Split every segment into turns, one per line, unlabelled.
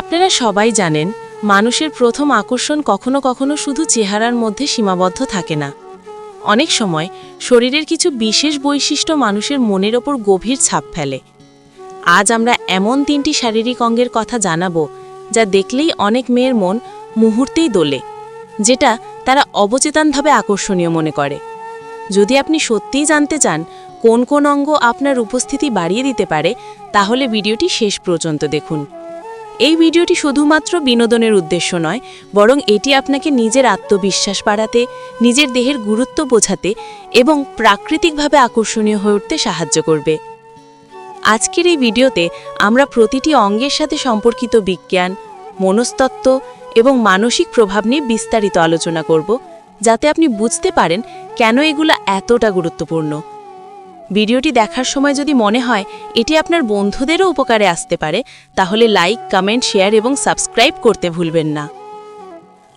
আপনারা সবাই জানেন, মানুষের প্রথম আকর্ষণ কখনো কখনো শুধু চেহারার মধ্যে সীমাবদ্ধ থাকে না। অনেক সময়, শরীরের কিছু বিশেষ বৈশিষ্ট্য মানুষের মনের ওপর গভীর ছাপ ফেলে। আজ আমরা এমন তিনটি শারীরিক অঙ্গের কথা জানাব, যা দেখলেই অনেক মেয়ের মন মুহূর্তেই দোলে, যেটা তারা অবচেতনভাবে আকর্ষণীয় মনে করে। যদি আপনি সত্যিই জানতে চান, কোন কোন অঙ্গ আপনার উপস্থিতি বাড়িয়ে দিতে পারে, তাহলে ভিডিওটি শেষ পর্যন্ত দেখুন। এই ভিডিওটি শুধুমাত্র বিনোদনের উদ্দেশ্য নয়, বরং এটি আপনাকে নিজের আত্মবিশ্বাস বাড়াতে, নিজের দেহের গুরুত্ব বোঝাতে এবং প্রাকৃতিকভাবে আকর্ষণীয় হয়ে উঠতে সাহায্য করবে। আজকের এই ভিডিওতে আমরা প্রতিটি অঙ্গের সাথে সম্পর্কিত বিজ্ঞান, মনস্তত্ত্ব এবং মানসিক প্রভাব নিয়ে বিস্তারিত আলোচনা করব, যাতে আপনি বুঝতে পারেন কেন এগুলো এতটা গুরুত্বপূর্ণ। ভিডিওটি দেখার সময় যদি মনে হয় এটি আপনার বন্ধুদেরও উপকারে আসতে পারে, তাহলে লাইক, কমেন্ট, শেয়ার এবং সাবস্ক্রাইব করতে ভুলবেন না।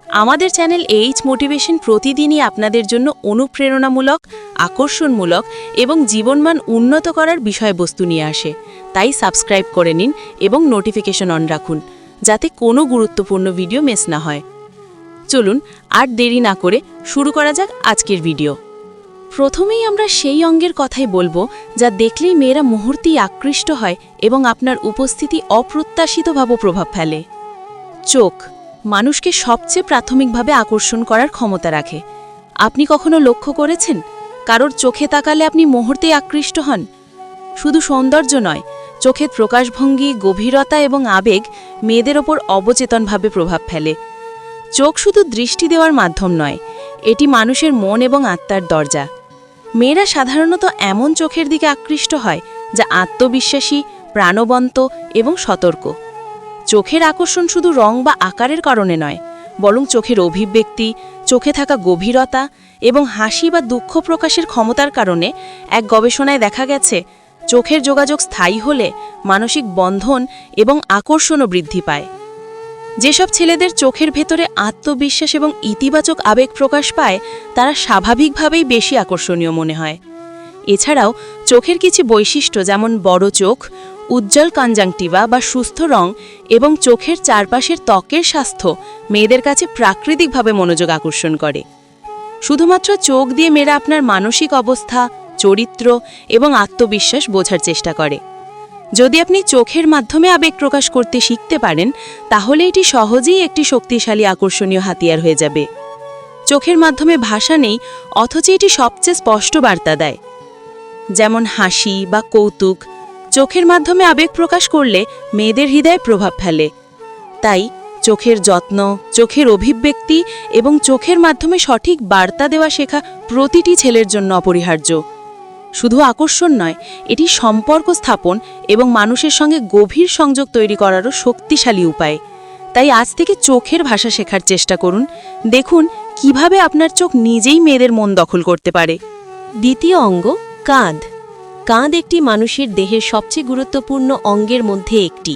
আমাদের চ্যানেল এইচ মোটিভেশন প্রতিদিনই আপনাদের জন্য অনুপ্রেরণামূলক, আকর্ষণমূলক এবং জীবনমান উন্নত করার বিষয়বস্তু নিয়ে আসে। তাই সাবস্ক্রাইব করে নিন এবং নোটিফিকেশন অন রাখুন, যাতে কোনো গুরুত্বপূর্ণ ভিডিও মিস না হয়। চলুন আর দেরি না করে শুরু করা যাক আজকের ভিডিও। প্রথমেই আমরা সেই অঙ্গের কথাই বলব, যা দেখলেই মেয়েরা মুহূর্তেই আকৃষ্ট হয় এবং আপনার উপস্থিতি অপ্রত্যাশিতভাবে প্রভাব ফেলে। চোখ, মানুষকে সবচেয়ে প্রাথমিকভাবে আকর্ষণ করার ক্ষমতা রাখে। আপনি কখনো লক্ষ্য করেছেন? কারোর চোখে তাকালে আপনি মুহূর্তেই আকৃষ্ট হন? শুধু সৌন্দর্য নয়, চোখের প্রকাশভঙ্গি, গভীরতা এবং আবেগ মেয়েদের ওপর অবচেতনভাবে প্রভাব ফেলে। চোখ শুধু দৃষ্টি দেওয়ার মাধ্যম নয়, এটি মানুষের মন এবং আত্মার দরজা। মেয়েরা সাধারণত এমন চোখের দিকে আকৃষ্ট হয় যা আত্মবিশ্বাসী, প্রাণবন্ত এবং সতর্ক। চোখের আকর্ষণ শুধু রং বা আকারের কারণে নয়, বরং চোখের অভিব্যক্তি, চোখে থাকা গভীরতা এবং হাসি বা দুঃখ প্রকাশের ক্ষমতার কারণে এক গবেষণায় দেখা গেছে, চোখের যোগাযোগ স্থায়ী হলে মানসিক বন্ধন এবং আকর্ষণও বৃদ্ধি পায়। যেসব ছেলেদের চোখের ভেতরে আত্মবিশ্বাস এবং ইতিবাচক আবেগ প্রকাশ পায়, তারা স্বাভাবিকভাবেই বেশি আকর্ষণীয় মনে হয়। এছাড়াও চোখের কিছু বৈশিষ্ট্য যেমন বড় চোখ, উজ্জ্বল কনজাংটিভা বা সুস্থ রং এবং চোখের চারপাশের ত্বকের স্বাস্থ্য মেয়েদের কাছে প্রাকৃতিকভাবে মনোযোগ আকর্ষণ করে। শুধুমাত্র চোখ দিয়ে মেয়েরা আপনার মানসিক অবস্থা, চরিত্র এবং আত্মবিশ্বাস বোঝার চেষ্টা করে। যদি আপনি চোখের মাধ্যমে আবেগ প্রকাশ করতে শিখতে পারেন, তাহলে এটি সহজেই একটি শক্তিশালী আকর্ষণীয় হাতিয়ার হয়ে যাবে। চোখের মাধ্যমে ভাষা নেই, অথচ এটি সবচেয়ে স্পষ্ট বার্তা দেয়। যেমন হাসি বা কৌতুক, চোখের মাধ্যমে আবেগ প্রকাশ করলে মেয়েদের হৃদয়ে প্রভাব ফেলে। তাই চোখের যত্ন, চোখের অভিব্যক্তি এবং চোখের মাধ্যমে সঠিক বার্তা দেওয়া শেখা প্রতিটি ছেলের জন্য অপরিহার্য। শুধু আকর্ষণ নয়, এটি সম্পর্ক স্থাপন এবং মানুষের সঙ্গে গভীর সংযোগ তৈরি করারও শক্তিশালী উপায়। তাই আজ থেকে চোখের ভাষা শেখার চেষ্টা করুন। দেখুন, কীভাবে আপনার চোখ নিজেই মেয়েদের মন দখল করতে পারে।
দ্বিতীয় অঙ্গ, কাঁধ। কাঁধ একটি মানুষের দেহের সবচেয়ে গুরুত্বপূর্ণ অঙ্গের মধ্যে একটি।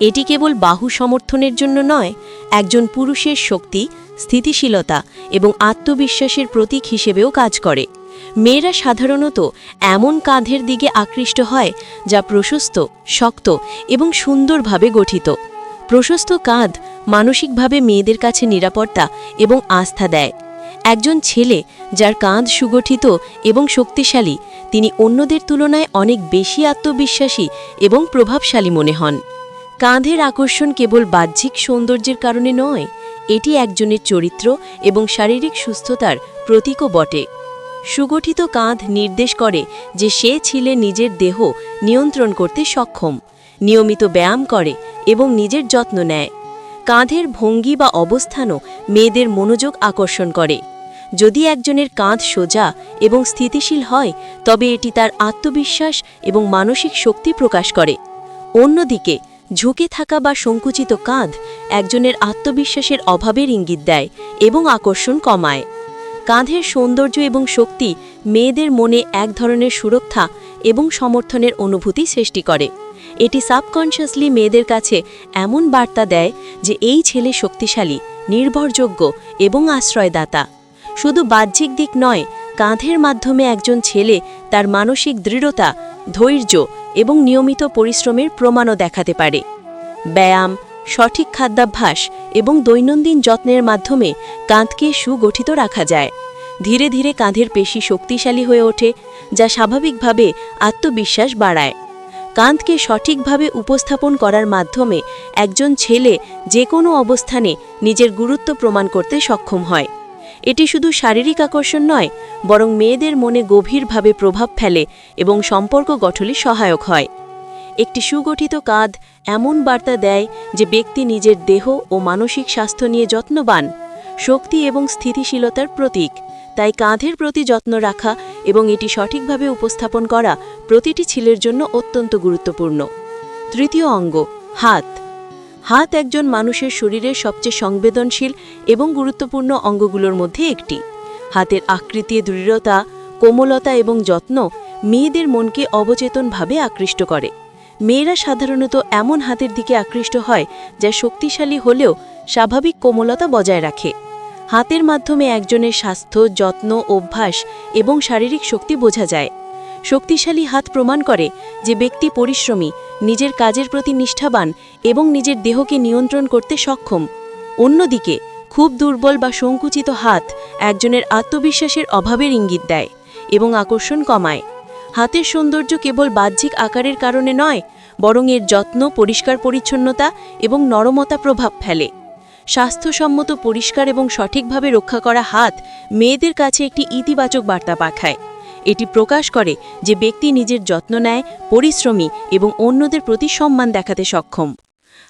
এটি কেবল বাহু সমর্থনের জন্য নয়, একজন পুরুষের শক্তি, স্থিতিশীলতা এবং আত্মবিশ্বাসের প্রতীক হিসেবেও কাজ করে। মেয়েরা সাধারণত এমন কাঁধের দিকে আকৃষ্ট হয় যা প্রশস্ত, শক্ত এবং সুন্দরভাবে গঠিত। প্রশস্ত কাঁধ মানসিকভাবে মেয়েদের কাছে নিরাপত্তা এবং আস্থা দেয়। একজন ছেলে যার কাঁধ সুগঠিত এবং শক্তিশালী, তিনি অন্যদের তুলনায় অনেক বেশি আত্মবিশ্বাসী এবং প্রভাবশালী মনে হন। কাঁধের আকর্ষণ কেবল বাহ্যিক সৌন্দর্যের কারণে নয়, এটি একজনের চরিত্র এবং শারীরিক সুস্থতার প্রতীকও বটে। সুগঠিত কাঁধ নির্দেশ করে যে সে ছিলে নিজের দেহ নিয়ন্ত্রণ করতে সক্ষম, নিয়মিত ব্যায়াম করে এবং নিজের যত্ন নেয়। কাঁধের ভঙ্গি বা অবস্থানও মেয়েদের মনোযোগ আকর্ষণ করে। যদি একজনের কাঁধ সোজা এবং স্থিতিশীল হয়, তবে এটি তার আত্মবিশ্বাস এবং মানসিক শক্তি প্রকাশ করে। অন্যদিকে, ঝুঁকে থাকা বা সংকুচিত কাঁধ একজনের আত্মবিশ্বাসের অভাবের ইঙ্গিত দেয় এবং আকর্ষণ কমায়। কাঁধের সৌন্দর্য এবং শক্তি মেয়েদের মনে এক ধরনের সুরক্ষা এবং সমর্থনের অনুভূতি সৃষ্টি করে। এটি সাবকনশিয়াসলি মেয়েদের কাছে এমন বার্তা দেয় যে এই ছেলে শক্তিশালী, নির্ভরযোগ্য এবং আশ্রয়দাতা। শুধু বাহ্যিক দিক নয়, কাঁধের মাধ্যমে একজন ছেলে তার মানসিক দৃঢ়তা, ধৈর্য এবং নিয়মিত পরিশ্রমের প্রমাণও দেখাতে পারে। ব্যায়াম সঠিক খাদ্যাভ্যাস এবং দৈনন্দিন যত্নের মাধ্যমে কাঁধকে সুগঠিত রাখা যায়। ধীরে ধীরে কাঁধের পেশি শক্তিশালী হয়ে ওঠে, যা স্বাভাবিকভাবে আত্মবিশ্বাস বাড়ায়। কাঁধকে সঠিকভাবে উপস্থাপন করার মাধ্যমে একজন ছেলে যে কোনো অবস্থানে নিজের গুরুত্ব প্রমাণ করতে সক্ষম হয়। এটি শুধু শারীরিক আকর্ষণ নয়, বরং মেয়েদের মনে গভীরভাবে প্রভাব ফেলে এবং সম্পর্ক গঠনে সহায়ক হয়। একটি সুগঠিত কাঁধ এমন বার্তা দেয় যে ব্যক্তি নিজের দেহ ও মানসিক স্বাস্থ্য নিয়ে যত্নবান, শক্তি এবং স্থিতিশীলতার প্রতীক। তাই কাঁধের প্রতি যত্ন রাখা এবং এটি সঠিকভাবে উপস্থাপন করা প্রতিটি ছেলের জন্য অত্যন্ত গুরুত্বপূর্ণ। তৃতীয় অঙ্গ, হাত। হাত একজন মানুষের শরীরের সবচেয়ে সংবেদনশীল এবং গুরুত্বপূর্ণ অঙ্গগুলোর মধ্যে একটি। হাতের আকৃতি, দৃঢ়তা, কোমলতা এবং যত্ন মেয়েদের মনকে অবচেতনভাবে আকৃষ্ট করে। মেয়েরা সাধারণত এমন হাতের দিকে আকৃষ্ট হয়, যা শক্তিশালী হলেও স্বাভাবিক কোমলতা বজায় রাখে। হাতের মাধ্যমে একজনের স্বাস্থ্য, যত্ন, অভ্যাস এবং শারীরিক শক্তি বোঝা যায়। শক্তিশালী হাত প্রমাণ করে যে ব্যক্তি পরিশ্রমী, নিজের কাজের প্রতি নিষ্ঠাবান এবং নিজের দেহকে নিয়ন্ত্রণ করতে সক্ষম। অন্যদিকে, খুব দুর্বল বা সংকুচিত হাত একজনের আত্মবিশ্বাসের অভাবের ইঙ্গিত দেয় এবং আকর্ষণ কমায়। হাতের সৌন্দর্য কেবল বাহ্যিক আকারের কারণে নয়, বরং এর যত্ন, পরিষ্কার পরিচ্ছন্নতা এবং নরমতা প্রভাব ফেলে। স্বাস্থ্যসম্মত পরিষ্কার এবং সঠিকভাবে রক্ষা করা হাত মেয়েদের কাছে একটি ইতিবাচক বার্তা পাঠায়। এটি প্রকাশ করে যে ব্যক্তি নিজের যত্ন নেয়, পরিশ্রমী এবং অন্যদের প্রতি সম্মান দেখাতে সক্ষম।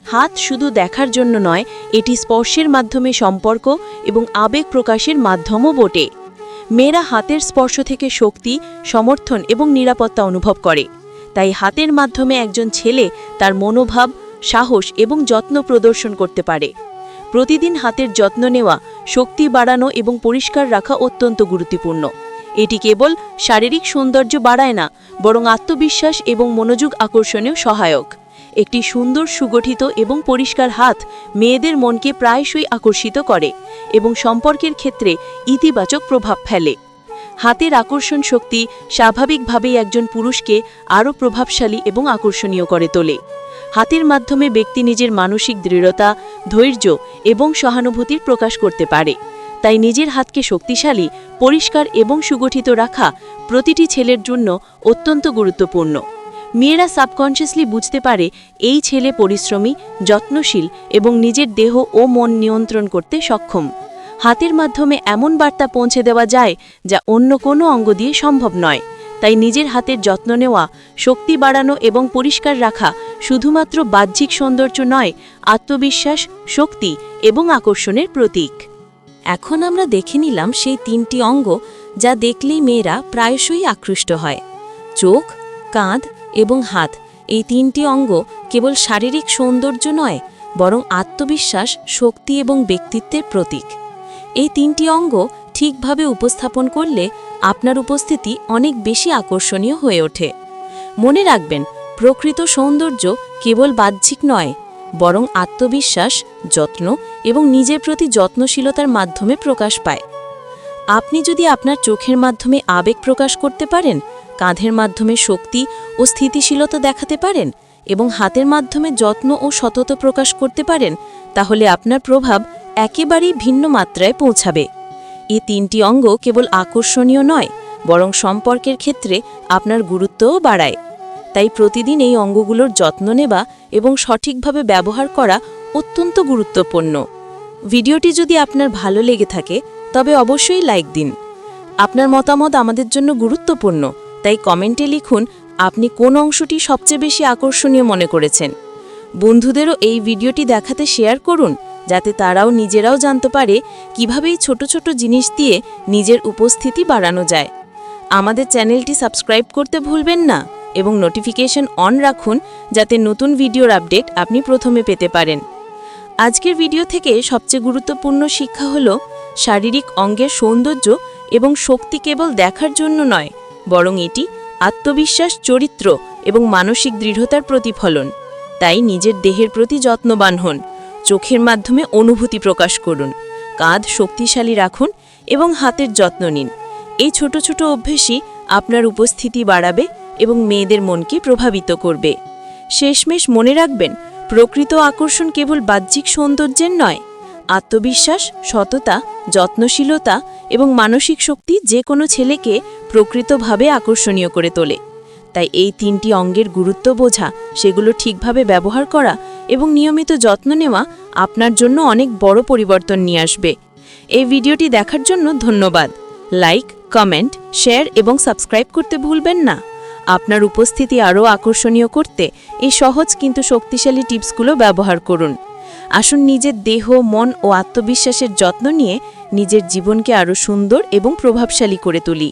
হাত শুধু দেখার জন্য নয়, এটি স্পর্শের মাধ্যমে সম্পর্ক এবং আবেগ প্রকাশের মাধ্যমও বটে। মেয়েরা হাতের স্পর্শ থেকে শক্তি, সমর্থন এবং নিরাপত্তা অনুভব করে। তাই হাতের মাধ্যমে একজন ছেলে তার মনোভাব, সাহস এবং যত্ন প্রদর্শন করতে পারে। প্রতিদিন হাতের যত্ন নেওয়া, শক্তি বাড়ানো এবং পরিষ্কার রাখা অত্যন্ত গুরুত্বপূর্ণ। এটি কেবল শারীরিক সৌন্দর্য বাড়ায় না, বরং আত্মবিশ্বাস এবং মনোযোগ আকর্ষণেও সহায়ক। একটি সুন্দর, সুগঠিত এবং পরিষ্কার হাত মেয়েদের মনকে প্রায়শই আকর্ষিত করে এবং সম্পর্কের ক্ষেত্রে ইতিবাচক প্রভাব ফেলে। হাতের আকর্ষণ শক্তি স্বাভাবিকভাবেই একজন পুরুষকে আরও প্রভাবশালী এবং আকর্ষণীয় করে তোলে। হাতের মাধ্যমে ব্যক্তি নিজের মানসিক দৃঢ়তা, ধৈর্য এবং সহানুভূতির প্রকাশ করতে পারে। তাই নিজের হাতকে শক্তিশালী, পরিষ্কার এবং সুগঠিত রাখা প্রতিটি ছেলের জন্য অত্যন্ত গুরুত্বপূর্ণ। মেয়েরা সাবকনশিয়াসলি বুঝতে পারে এই ছেলে পরিশ্রমী, যত্নশীল এবং নিজের দেহ ও মন নিয়ন্ত্রণ করতে সক্ষম। হাতের মাধ্যমে এমন বার্তা পৌঁছে দেওয়া যায় যা অন্য কোনো অঙ্গ দিয়ে সম্ভব নয়। তাই নিজের হাতের যত্ন নেওয়া, শক্তি বাড়ানো এবং পরিষ্কার রাখা শুধুমাত্র বাহ্যিক সৌন্দর্য নয়, আত্মবিশ্বাস, শক্তি এবং আকর্ষণের প্রতীক।
এখন আমরা দেখে নিলাম সেই তিনটি অঙ্গ যা দেখলেই মেয়েরা প্রায়শই আকৃষ্ট হয়। চোখ, কাঁধ এবং হাত। এই তিনটি অঙ্গ কেবল শারীরিক সৌন্দর্য নয়, বরং আত্মবিশ্বাস, শক্তি এবং ব্যক্তিত্বের প্রতীক। এই তিনটি অঙ্গ ঠিকভাবে উপস্থাপন করলে আপনার উপস্থিতি অনেক বেশি আকর্ষণীয় হয়ে ওঠে। মনে রাখবেন, প্রকৃত সৌন্দর্য কেবল বাহ্যিক নয়, বরং আত্মবিশ্বাস, যত্ন এবং নিজের প্রতি যত্নশীলতার মাধ্যমে প্রকাশ পায়। আপনি যদি আপনার চোখের মাধ্যমে আবেগ প্রকাশ করতে পারেন, কাঁধের মাধ্যমে শক্তি ও স্থিতিশীলতা দেখাতে পারেন এবং হাতের মাধ্যমে যত্ন ও সতত প্রকাশ করতে পারেন, তাহলে আপনার প্রভাব একেবারেই ভিন্ন মাত্রায় পৌঁছাবে। এই তিনটি অঙ্গ কেবল আকর্ষণীয় নয়, বরং সম্পর্কের ক্ষেত্রে আপনার গুরুত্বও বাড়ায়। তাই প্রতিদিন এই অঙ্গগুলোর যত্ন নেবা এবং সঠিকভাবে ব্যবহার করা অত্যন্ত গুরুত্বপূর্ণ। ভিডিওটি যদি আপনার ভালো লেগে থাকে তবে অবশ্যই লাইক দিন। আপনার মতামত আমাদের জন্য গুরুত্বপূর্ণ, তাই কমেন্টে লিখুন, আপনি কোন অংশটি সবচেয়ে বেশি আকর্ষণীয় মনে করেছেন? বন্ধুদেরও এই ভিডিওটি দেখাতে শেয়ার করুন, যাতে তারাও নিজেরাও জানতে পারে কীভাবে এই ছোট ছোট জিনিস দিয়ে নিজের উপস্থিতি বাড়ানো যায়। আমাদের চ্যানেলটি সাবস্ক্রাইব করতে ভুলবেন না এবং নোটিফিকেশন অন রাখুন, যাতে নতুন ভিডিওর আপডেট আপনি প্রথমে পেতে পারেন। আজকের ভিডিও থেকে সবচেয়ে গুরুত্বপূর্ণ শিক্ষা হল শারীরিক অঙ্গের সৌন্দর্য এবং শক্তি কেবল দেখার জন্য নয়, বরং এটি আত্মবিশ্বাস, চরিত্র এবং মানসিক দৃঢ়তার প্রতিফলন। তাই নিজের দেহের প্রতি যত্নবান হন, চোখের মাধ্যমে অনুভূতি প্রকাশ করুন, কাঁধ শক্তিশালী রাখুন এবং হাতের যত্ন নিন। এই ছোট ছোট অভ্যেসই আপনার উপস্থিতি বাড়াবে এবং মেয়েদের মনকে প্রভাবিত করবে। শেষমেশ মনে রাখবেন,
প্রকৃত আকর্ষণ কেবল বাহ্যিক সৌন্দর্যের নয় আত্মবিশ্বাস, সততা, যত্নশীলতা এবং মানসিক শক্তি যে কোনো ছেলেকে প্রকৃতভাবে আকর্ষণীয় করে তোলে। তাই এই তিনটি অঙ্গের গুরুত্ব বোঝা, সেগুলো ঠিকভাবে ব্যবহার করা এবং নিয়মিত যত্ন নেওয়া আপনার জন্য অনেক বড় পরিবর্তন নিয়ে আসবে। এই ভিডিওটি দেখার জন্য ধন্যবাদ। লাইক, কমেন্ট, শেয়ার এবং সাবস্ক্রাইব করতে ভুলবেন না। আপনার উপস্থিতি আরও আকর্ষণীয় করতে এই সহজ কিন্তু শক্তিশালী টিপসগুলো ব্যবহার করুন। আসুন নিজের দেহ, মন ও আত্মবিশ্বাসের যত্ন নিয়ে নিজের জীবনকে আরও সুন্দর এবং প্রভাবশালী করে তুলি।